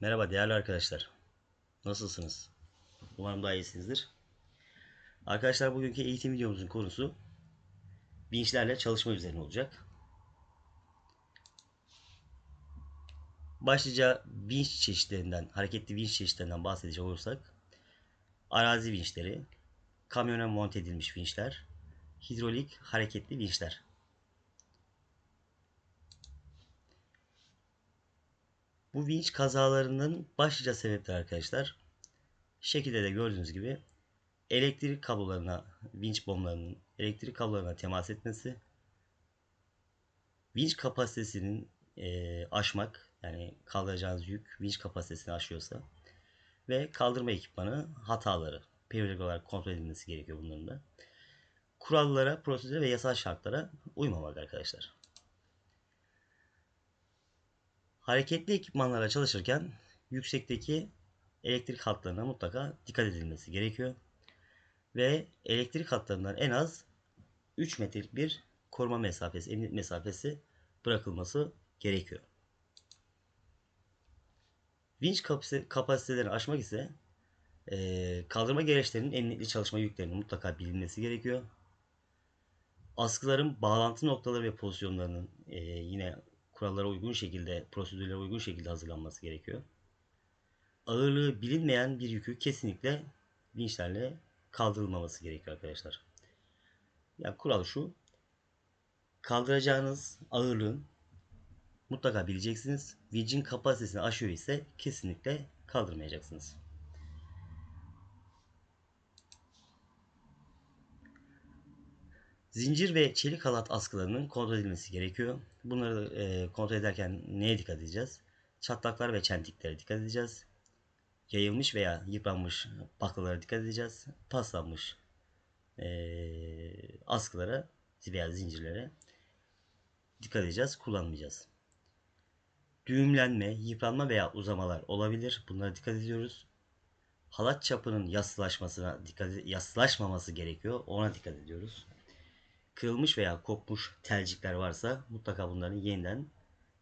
Merhaba değerli arkadaşlar. Nasılsınız? Umarım daha iyisinizdir. Arkadaşlar bugünkü eğitim videomuzun konusu vinçlerle çalışma üzerine olacak. Başlıca vinç çeşitlerinden, hareketli vinç çeşitlerinden bahsedecek olursak arazi vinçleri, kamyona monte edilmiş vinçler, hidrolik hareketli vinçler. Bu vinç kazalarının başlıca sebepleri arkadaşlar. Şekilde de gördüğünüz gibi elektrik kablolarına, vinç bomblarının elektrik kablolarına temas etmesi, vinç kapasitesinin e, aşmak, yani kaldıracağınız yük vinç kapasitesini aşıyorsa ve kaldırma ekipmanı hataları periyodik olarak kontrol edilmesi gerekiyor bunların da. Kurallara, prosedüre ve yasal şartlara uymamak arkadaşlar. Hareketli ekipmanlara çalışırken yüksekteki elektrik hatlarına mutlaka dikkat edilmesi gerekiyor. Ve elektrik hatlarından en az 3 metrelik bir koruma mesafesi, emniyet mesafesi bırakılması gerekiyor. Vinç kapasitelerini aşmak ise e, kaldırma gereçlerinin emniyetli çalışma yüklerinin mutlaka bilinmesi gerekiyor. Askıların bağlantı noktaları ve pozisyonlarının e, yine kurallara uygun şekilde, prosedürlere uygun şekilde hazırlanması gerekiyor. Ağırlığı bilinmeyen bir yükü kesinlikle vinçlerle kaldırılmaması gerekiyor arkadaşlar. Yani kural şu. Kaldıracağınız ağırlığın mutlaka bileceksiniz. Vincin kapasitesini aşıyor ise kesinlikle kaldırmayacaksınız. Zincir ve çelik halat askılarının kontrol edilmesi gerekiyor. Bunları e, kontrol ederken neye dikkat edeceğiz? Çatlaklar ve çentiklere dikkat edeceğiz. Yayılmış veya yıpranmış baklalara dikkat edeceğiz. Paslanmış e, askılara veya zincirlere dikkat edeceğiz. Kullanmayacağız. Düğümlenme, yıpranma veya uzamalar olabilir. Bunlara dikkat ediyoruz. Halat çapının yassılaşmasına dikkat yassılaşmaması gerekiyor. Ona dikkat ediyoruz kırılmış veya kopmuş telcikler varsa mutlaka bunların yeniden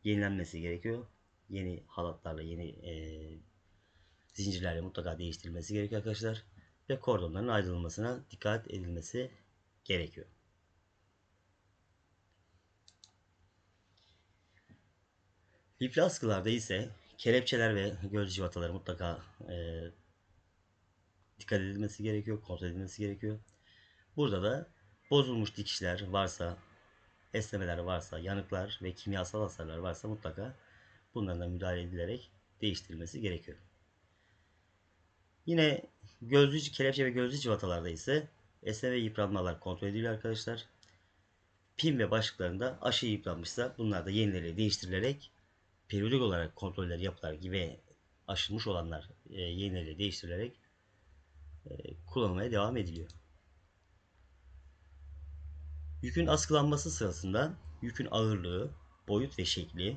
yenilenmesi gerekiyor. Yeni halatlarla, yeni e, zincirlerle mutlaka değiştirilmesi gerekiyor arkadaşlar. Ve kordonların ayrılmasına dikkat edilmesi gerekiyor. Lifli askılarda ise kelepçeler ve göz civataları mutlaka e, dikkat edilmesi gerekiyor, kontrol edilmesi gerekiyor. Burada da bozulmuş dikişler varsa, esnemeler varsa, yanıklar ve kimyasal hasarlar varsa mutlaka bunlarla müdahale edilerek değiştirilmesi gerekiyor. Yine gözlü kelepçe ve gözlü civatalarda ise esneme ve yıpranmalar kontrol ediliyor arkadaşlar. Pin ve başlıklarında aşırı yıpranmışsa bunlar da yenileri değiştirilerek periyodik olarak kontroller yapılarak gibi aşılmış olanlar e, yenileri değiştirilerek e, kullanılmaya devam ediliyor. Yükün askılanması sırasında yükün ağırlığı, boyut ve şekli,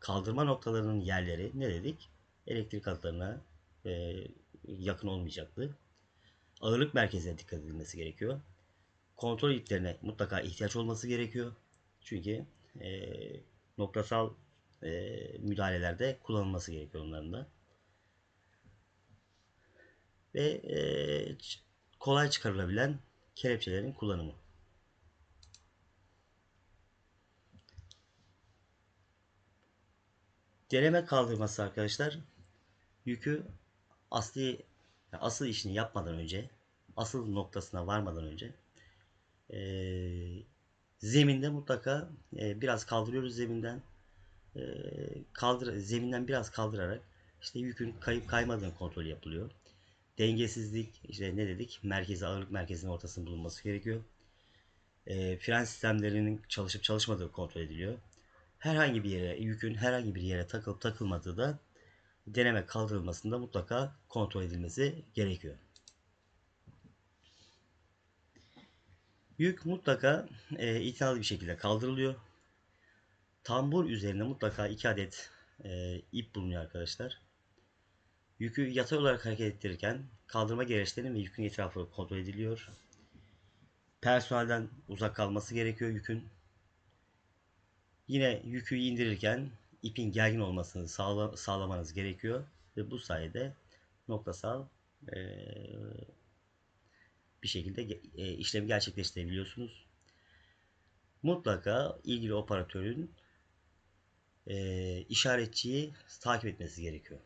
kaldırma noktalarının yerleri ne dedik? Elektrik hatlarına e, yakın olmayacaktı. Ağırlık merkezine dikkat edilmesi gerekiyor. Kontrol iplerine mutlaka ihtiyaç olması gerekiyor. Çünkü e, noktasal e, müdahalelerde kullanılması gerekiyor onların da. Ve e, kolay çıkarılabilen kelepçelerin kullanımı. Deneme kaldırması arkadaşlar yükü asli asıl işini yapmadan önce asıl noktasına varmadan önce e, zeminde mutlaka e, biraz kaldırıyoruz zeminden e, kaldır zeminden biraz kaldırarak işte yükün kayıp kaymadığını kontrol yapılıyor. Dengesizlik işte ne dedik merkezi ağırlık merkezinin ortasında bulunması gerekiyor. E, fren sistemlerinin çalışıp çalışmadığı kontrol ediliyor herhangi bir yere yükün herhangi bir yere takılıp takılmadığı da deneme kaldırılmasında mutlaka kontrol edilmesi gerekiyor. Yük mutlaka e, itinalı bir şekilde kaldırılıyor. Tambur üzerinde mutlaka 2 adet e, ip bulunuyor arkadaşlar. Yükü yatay olarak hareket ettirirken kaldırma gereçlerinin ve yükün etrafı kontrol ediliyor. Personelden uzak kalması gerekiyor yükün. Yine yükü indirirken ipin gergin olmasını sağla, sağlamanız gerekiyor ve bu sayede noktasal e, bir şekilde e, işlemi gerçekleştirebiliyorsunuz. Mutlaka ilgili operatörün e, işaretçiyi takip etmesi gerekiyor.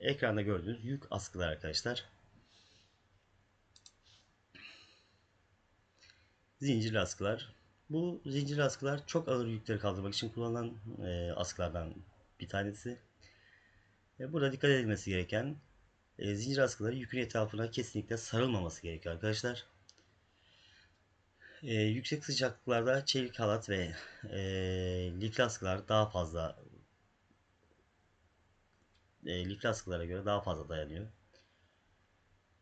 Ekranda gördüğünüz yük askılar arkadaşlar. Zincirli askılar. Bu zincirli askılar çok ağır yükleri kaldırmak için kullanılan e, askılardan bir tanesi. E, burada dikkat edilmesi gereken e, zincir askıları yükün etrafına kesinlikle sarılmaması gerekiyor arkadaşlar. E, yüksek sıcaklıklarda çelik halat ve e, lifli askılar daha fazla e, lifli askılara göre daha fazla dayanıyor.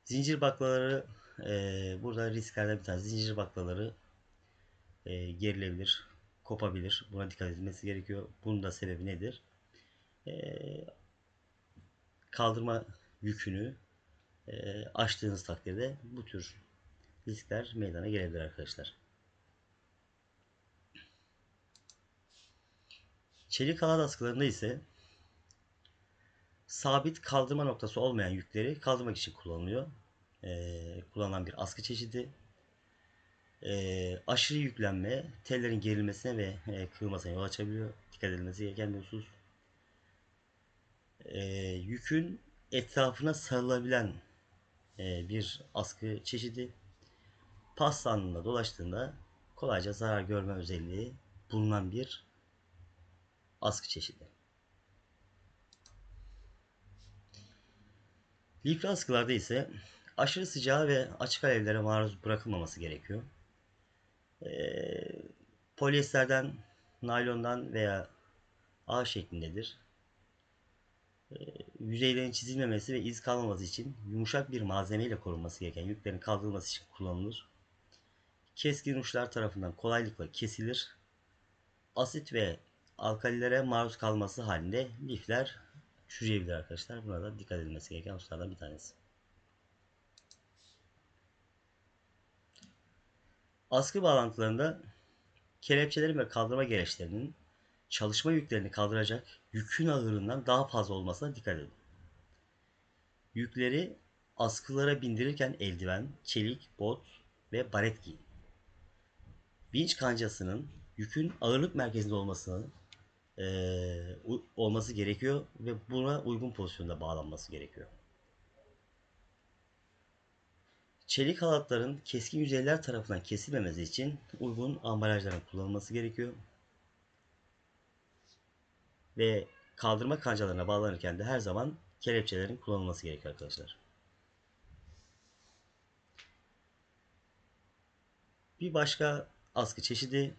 Zincir baklaları e, burada risklerden bir tanesi. Zincir baklaları e, gerilebilir, kopabilir. Buna dikkat edilmesi gerekiyor. Bunun da sebebi nedir? E, kaldırma yükünü e, aştığınız takdirde bu tür riskler meydana gelebilir arkadaşlar. Çelik halat askılarında ise sabit kaldırma noktası olmayan yükleri kaldırmak için kullanılıyor. Ee, kullanılan bir askı çeşidi. Ee, aşırı yüklenme tellerin gerilmesine ve e, kırılmasına yol açabiliyor. Dikkat edilmesi gereken bir husus. Ee, yükün etrafına sarılabilen e, bir askı çeşidi. Pas anında dolaştığında kolayca zarar görme özelliği bulunan bir askı çeşidi. Lifli askılarda ise aşırı sıcağa ve açık alevlere maruz bırakılmaması gerekiyor. Ee, polyesterden, naylondan veya ağ şeklindedir. Ee, yüzeylerin çizilmemesi ve iz kalmaması için yumuşak bir malzemeyle korunması gereken yüklerin kaldırılması için kullanılır. Keskin uçlar tarafından kolaylıkla kesilir. Asit ve alkalilere maruz kalması halinde lifler çürüyebilir arkadaşlar. Buna da dikkat edilmesi gereken hususlardan bir tanesi. Askı bağlantılarında kelepçelerin ve kaldırma gereçlerinin çalışma yüklerini kaldıracak yükün ağırlığından daha fazla olmasına dikkat edin. Yükleri askılara bindirirken eldiven, çelik, bot ve baret giyin. Vinç kancasının yükün ağırlık merkezinde olmasını e, olması gerekiyor ve buna uygun pozisyonda bağlanması gerekiyor. Çelik halatların keskin yüzeyler tarafından kesilmemesi için uygun ambalajların kullanılması gerekiyor. Ve kaldırma kancalarına bağlanırken de her zaman kelepçelerin kullanılması gerekiyor arkadaşlar. Bir başka askı çeşidi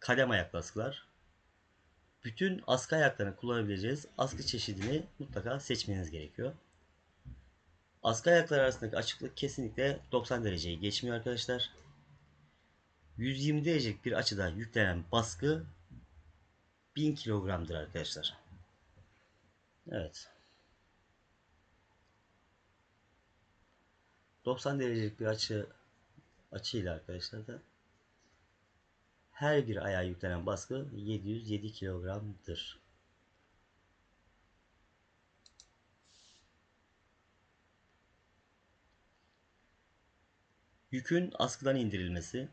kalem ayaklı askılar. Bütün askı ayaklarını kullanabileceğiniz askı çeşidini mutlaka seçmeniz gerekiyor. Askı ayaklar arasındaki açıklık kesinlikle 90 dereceyi geçmiyor arkadaşlar. 120 derecelik bir açıda yüklenen baskı 1000 kilogramdır arkadaşlar. Evet. 90 derecelik bir açı açıyla arkadaşlar da her bir ayağa yüklenen baskı 707 kilogramdır. Yükün askıdan indirilmesi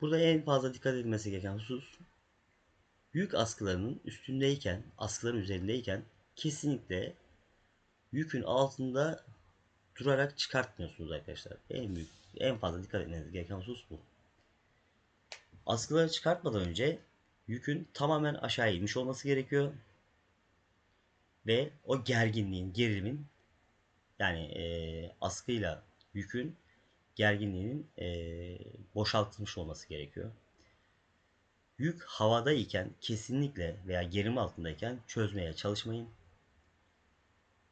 Burada en fazla dikkat edilmesi gereken husus yük askılarının üstündeyken, askıların üzerindeyken kesinlikle yükün altında durarak çıkartmıyorsunuz arkadaşlar. En büyük, en fazla dikkat etmeniz gereken husus bu. Askıları çıkartmadan önce yükün tamamen aşağı inmiş olması gerekiyor. Ve o gerginliğin, gerilimin yani e, askıyla yükün gerginliğinin e, boşaltılmış olması gerekiyor. Yük havadayken kesinlikle veya gerim altındayken çözmeye çalışmayın.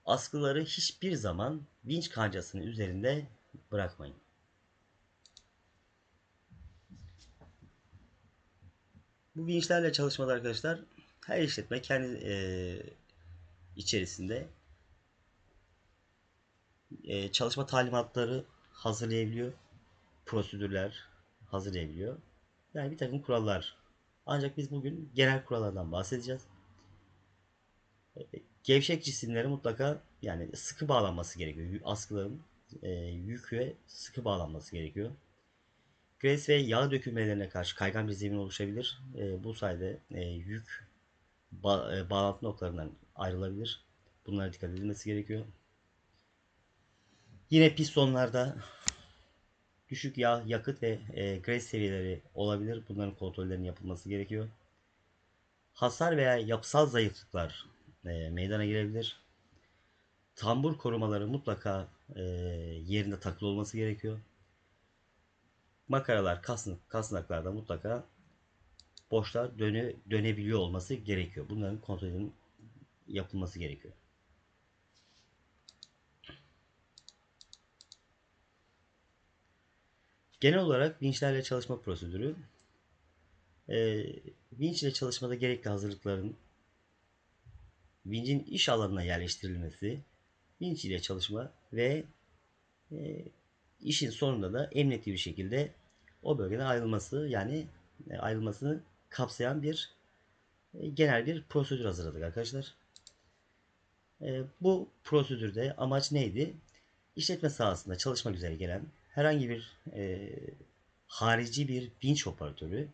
Askıları hiçbir zaman vinç kancasının üzerinde bırakmayın. Bu vinçlerle çalışmada arkadaşlar her işletme kendi e, içerisinde e, çalışma talimatları hazırlayabiliyor. prosedürler hazırlayabiliyor. Yani bir takım kurallar. Ancak biz bugün genel kurallardan bahsedeceğiz. E, Gevşek cisimleri mutlaka yani sıkı bağlanması gerekiyor. Askıların e, yük ve sıkı bağlanması gerekiyor. Gres ve yağ dökülmelerine karşı kaygan bir zemin oluşabilir. E, bu sayede e, yük ba e, bağlantı noktalarından ayrılabilir. Bunlara dikkat edilmesi gerekiyor. Yine pistonlarda düşük yağ, yakıt ve e, gres seviyeleri olabilir. Bunların kontrollerinin yapılması gerekiyor. Hasar veya yapısal zayıflıklar e, meydana gelebilir. Tambur korumaları mutlaka e, yerinde takılı olması gerekiyor. Makaralar, kasnak, kasnaklarda mutlaka boşlar döne, dönebiliyor olması gerekiyor. Bunların kontrolünün yapılması gerekiyor. Genel olarak vinçlerle çalışma prosedürü e, vinç ile çalışmada gerekli hazırlıkların vincin iş alanına yerleştirilmesi, vinç ile çalışma ve e, işin sonunda da emniyetli bir şekilde o bölgeden ayrılması yani e, ayrılmasını kapsayan bir e, genel bir prosedür hazırladık arkadaşlar. E, bu prosedürde amaç neydi? İşletme sahasında çalışmak üzere gelen herhangi bir e, harici bir vinç operatörü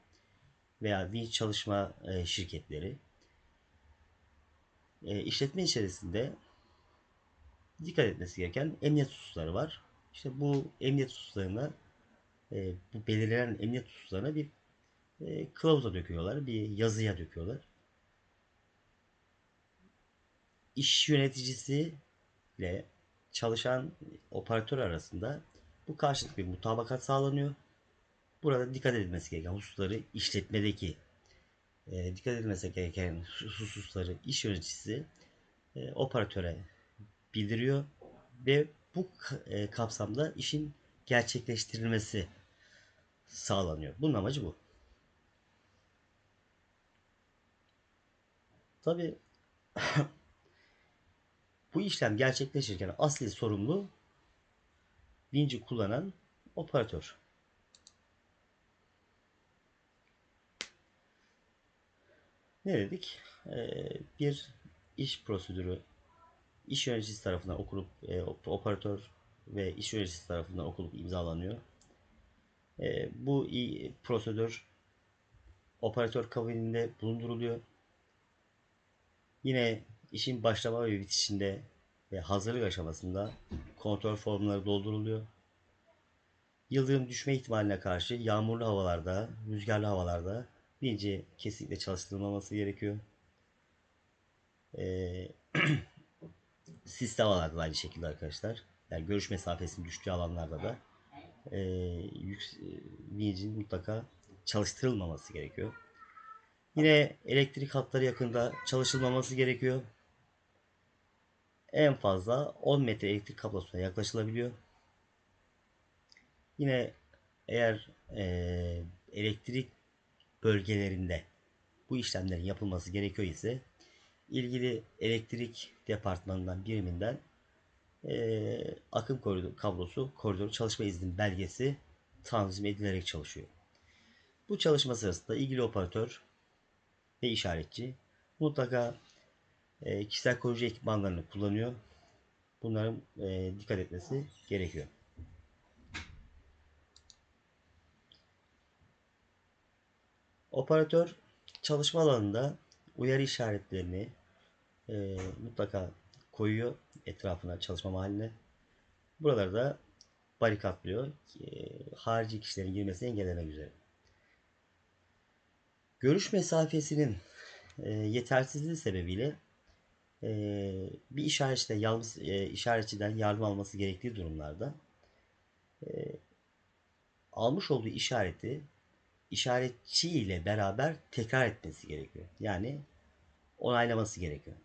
veya vinç çalışma e, şirketleri e, işletme içerisinde dikkat etmesi gereken emniyet hususları var. İşte bu emniyet hususlarına e, bu belirlenen emniyet hususlarına bir e, kılavuza döküyorlar, bir yazıya döküyorlar. İş yöneticisi ile çalışan operatör arasında bu karşılıklı bir mutabakat sağlanıyor. Burada dikkat edilmesi gereken hususları işletmedeki e, dikkat edilmesi gereken hususları iş yöneticisi e, operatöre bildiriyor ve bu e, kapsamda işin gerçekleştirilmesi sağlanıyor. Bunun amacı bu. Tabi bu işlem gerçekleşirken asli sorumlu vinci kullanan operatör. Ne dedik? Ee, bir iş prosedürü iş yöneticisi tarafından okunup e, operatör ve iş yöneticisi tarafından okulup imzalanıyor. E, bu prosedür operatör kabininde bulunduruluyor. Yine işin başlama ve bitişinde ve hazırlık aşamasında kontrol formları dolduruluyor. Yıldırım düşme ihtimaline karşı yağmurlu havalarda, rüzgarlı havalarda vinci kesinlikle çalıştırılmaması gerekiyor. Ee, sisli havalarda da aynı şekilde arkadaşlar. Yani görüş mesafesinin düştüğü alanlarda da e, yük, vincin mutlaka çalıştırılmaması gerekiyor. Yine elektrik hatları yakında çalışılmaması gerekiyor. En fazla 10 metre elektrik kablosuna yaklaşılabiliyor. Yine eğer e, elektrik bölgelerinde bu işlemlerin yapılması gerekiyor ise ilgili elektrik departmanından biriminden e, akım koridoru, kablosu koridoru çalışma izni belgesi tanzim edilerek çalışıyor. Bu çalışma sırasında ilgili operatör ve işaretçi mutlaka e, kişisel koruyucu ekipmanlarını kullanıyor. Bunların e, dikkat etmesi gerekiyor. Operatör çalışma alanında uyarı işaretlerini e, mutlaka koyuyor etrafına çalışma mahalline. Buralarda barikatlıyor. E, harici kişilerin girmesini engellemek üzere. Görüş mesafesinin e, yetersizliği sebebiyle bir işaretçiden, yalnız, e, işaretçiden yardım alması gerektiği durumlarda e, almış olduğu işareti işaretçi ile beraber tekrar etmesi gerekiyor. Yani onaylaması gerekiyor.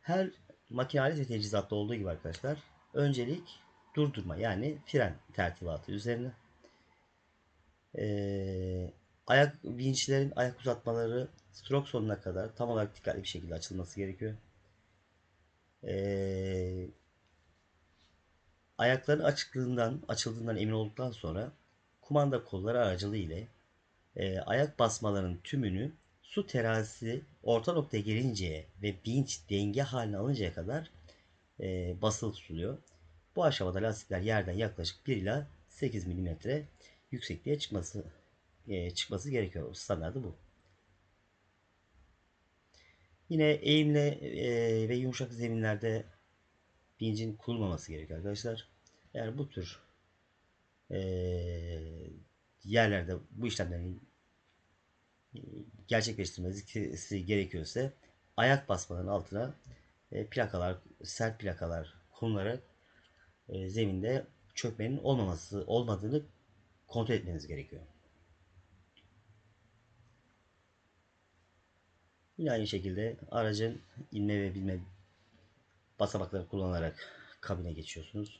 Her makine alet ve teçhizatta olduğu gibi arkadaşlar öncelik durdurma yani fren tertibatı üzerine. Ee, Ayak vinçlerin ayak uzatmaları stroke sonuna kadar tam olarak dikkatli bir şekilde açılması gerekiyor. Ee, ayakların açıklığından, açıldığından emin olduktan sonra kumanda kolları aracılığı ile e, ayak basmalarının tümünü su terazisi orta noktaya gelinceye ve vinç denge haline alıncaya kadar e, basılı tutuluyor. Bu aşamada lastikler yerden yaklaşık 1 ila 8 mm yüksekliğe çıkması e, çıkması gerekiyor. Standardı bu. Yine eğimli e, ve yumuşak zeminlerde vincin kurulmaması gerekiyor arkadaşlar. Eğer bu tür e, yerlerde bu işlemlerin e, gerçekleştirmesi gerekiyorsa ayak basmaların altına e, plakalar, sert plakalar konularak e, zeminde çökmenin olmaması olmadığını kontrol etmeniz gerekiyor. Yine aynı şekilde aracın inme ve binme basamakları kullanarak kabine geçiyorsunuz.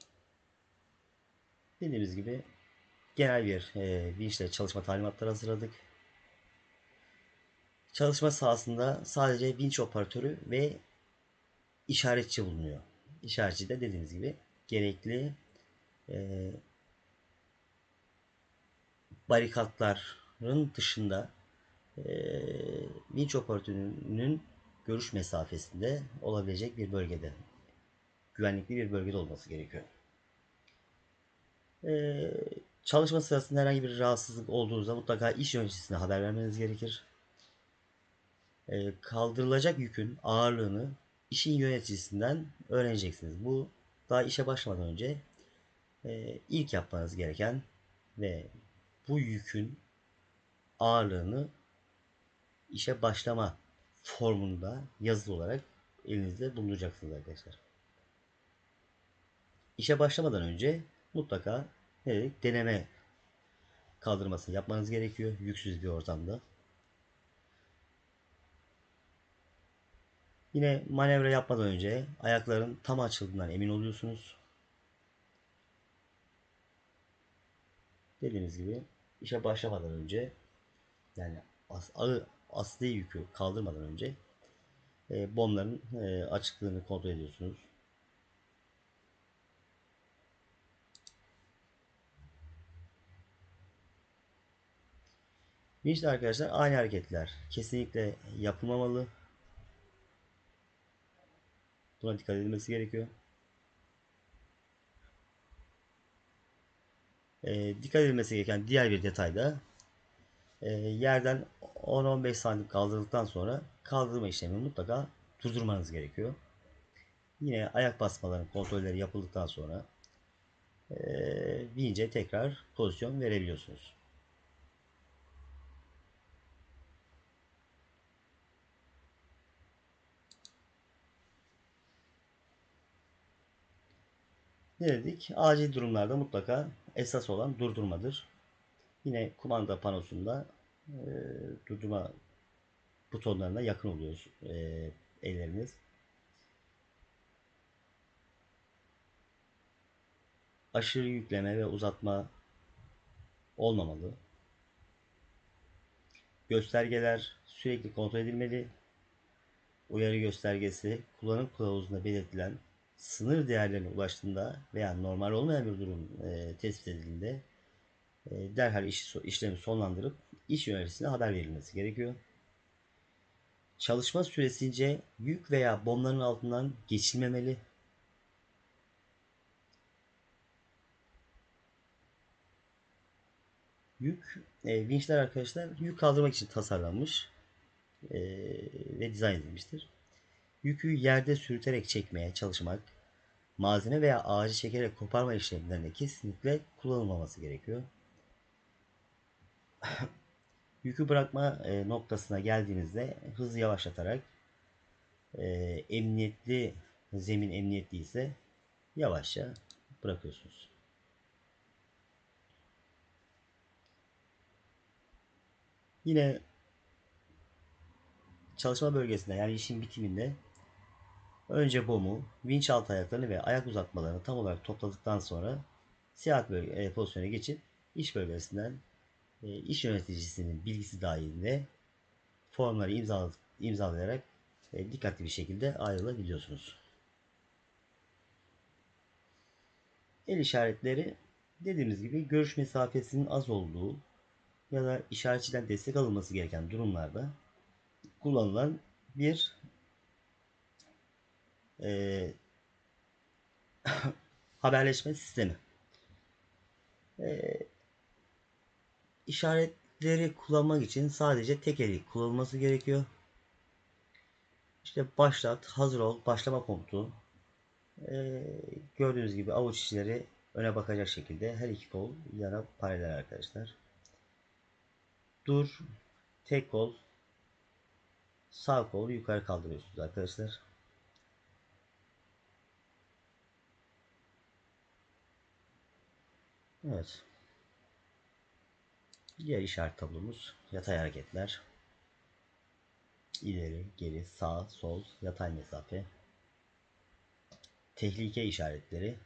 Dediğimiz gibi genel bir e, vinçle çalışma talimatları hazırladık. Çalışma sahasında sadece vinç operatörü ve işaretçi bulunuyor. İşaretçi de dediğimiz gibi gerekli e, barikatların dışında e, vinç operatörünün görüş mesafesinde olabilecek bir bölgede güvenlikli bir bölgede olması gerekiyor. Ee, çalışma sırasında herhangi bir rahatsızlık olduğunuzda mutlaka iş yöneticisine haber vermeniz gerekir. Ee, kaldırılacak yükün ağırlığını işin yöneticisinden öğreneceksiniz. Bu daha işe başlamadan önce e, ilk yapmanız gereken ve bu yükün ağırlığını işe başlama formunda yazılı olarak elinizde bulunduracaksınız arkadaşlar. İşe başlamadan önce mutlaka ne dedik, deneme kaldırmasını yapmanız gerekiyor yüksüz bir ortamda. Yine manevra yapmadan önce ayakların tam açıldığından emin oluyorsunuz. Dediğimiz gibi işe başlamadan önce yani as, ağır, asli yükü kaldırmadan önce e, bomların e, açıklığını kontrol ediyorsunuz. Vinçle arkadaşlar aynı hareketler kesinlikle yapılmamalı. Buna dikkat edilmesi gerekiyor. E, dikkat edilmesi gereken diğer bir detay da e, yerden 10-15 santim kaldırdıktan sonra kaldırma işlemini mutlaka durdurmanız gerekiyor. Yine ayak basmaların kontrolleri yapıldıktan sonra e, vince tekrar pozisyon verebiliyorsunuz. Ne dedik? Acil durumlarda mutlaka esas olan durdurmadır. Yine kumanda panosunda e, durdurma butonlarına yakın oluyor e, elleriniz. Aşırı yükleme ve uzatma olmamalı. Göstergeler sürekli kontrol edilmeli. Uyarı göstergesi kullanım kılavuzunda belirtilen sınır değerlerine ulaştığında veya normal olmayan bir durum e, tespit edildiğinde e, derhal iş, işlemi sonlandırıp iş yöneticisine haber verilmesi gerekiyor. Çalışma süresince yük veya bomların altından geçilmemeli. Yük, e, vinçler arkadaşlar yük kaldırmak için tasarlanmış e, ve dizayn edilmiştir. Yükü yerde sürüterek çekmeye çalışmak, malzeme veya ağacı çekerek koparma işlemlerinde kesinlikle kullanılmaması gerekiyor. Yükü bırakma e, noktasına geldiğinizde hızı yavaşlatarak e, emniyetli zemin emniyetli ise yavaşça bırakıyorsunuz. Yine çalışma bölgesinde yani işin bitiminde önce bomu, vinç alt ayaklarını ve ayak uzatmalarını tam olarak topladıktan sonra seyahat bölge, e, pozisyona geçip iş bölgesinden e, iş yöneticisinin bilgisi dahilinde formları imzal imzalayarak e, dikkatli bir şekilde ayrılabiliyorsunuz. El işaretleri dediğimiz gibi görüş mesafesinin az olduğu ya da işaretçiden destek alınması gereken durumlarda kullanılan bir e, haberleşme sistemi. E, işaretleri kullanmak için sadece tek eli kullanılması gerekiyor. İşte başlat, hazır ol, başlama komutu. E, gördüğünüz gibi avuç içleri öne bakacak şekilde her iki kol yana paralel arkadaşlar. Dur, tek kol, sağ kolu yukarı kaldırıyorsunuz arkadaşlar. Evet. Diğer işaret tablomuz yatay hareketler. İleri, geri, sağ, sol, yatay mesafe. Tehlike işaretleri.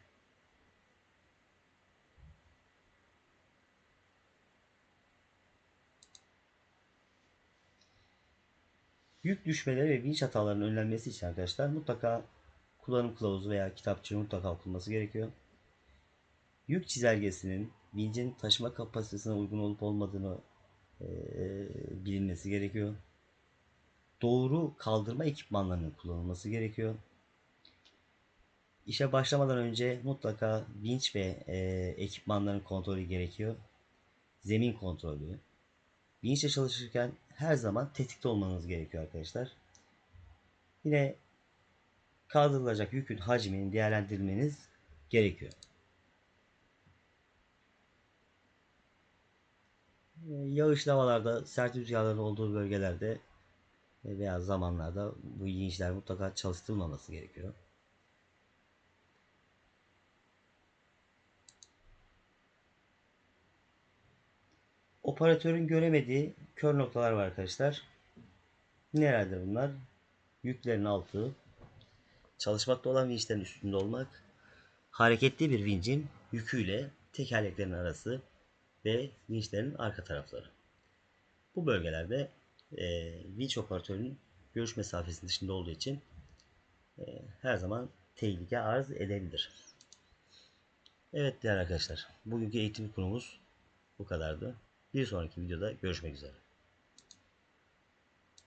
Yük düşmeleri ve vinç hatalarının önlenmesi için arkadaşlar mutlaka kullanım kılavuzu veya kitapçığı mutlaka okunması gerekiyor. Yük çizelgesinin vincin taşıma kapasitesine uygun olup olmadığını e, bilinmesi gerekiyor. Doğru kaldırma ekipmanlarının kullanılması gerekiyor. İşe başlamadan önce mutlaka vinç ve e, ekipmanların kontrolü gerekiyor. Zemin kontrolü. Vinçle çalışırken her zaman tetikte olmanız gerekiyor arkadaşlar. Yine kaldırılacak yükün hacmini değerlendirmeniz gerekiyor. Yağışlı havalarda, sert rüzgarların olduğu bölgelerde veya zamanlarda bu yinçler mutlaka çalıştırılmaması gerekiyor. Operatörün göremediği kör noktalar var arkadaşlar. Nelerdir bunlar? Yüklerin altı, çalışmakta olan vinçlerin üstünde olmak, hareketli bir vincin yüküyle tekerleklerin arası ve vinçlerin arka tarafları. Bu bölgelerde e, vinç operatörünün görüş mesafesinin dışında olduğu için e, her zaman tehlike arz edebilir. Evet değerli arkadaşlar, bugünkü eğitim konumuz bu kadardı. Bir sonraki videoda görüşmek üzere.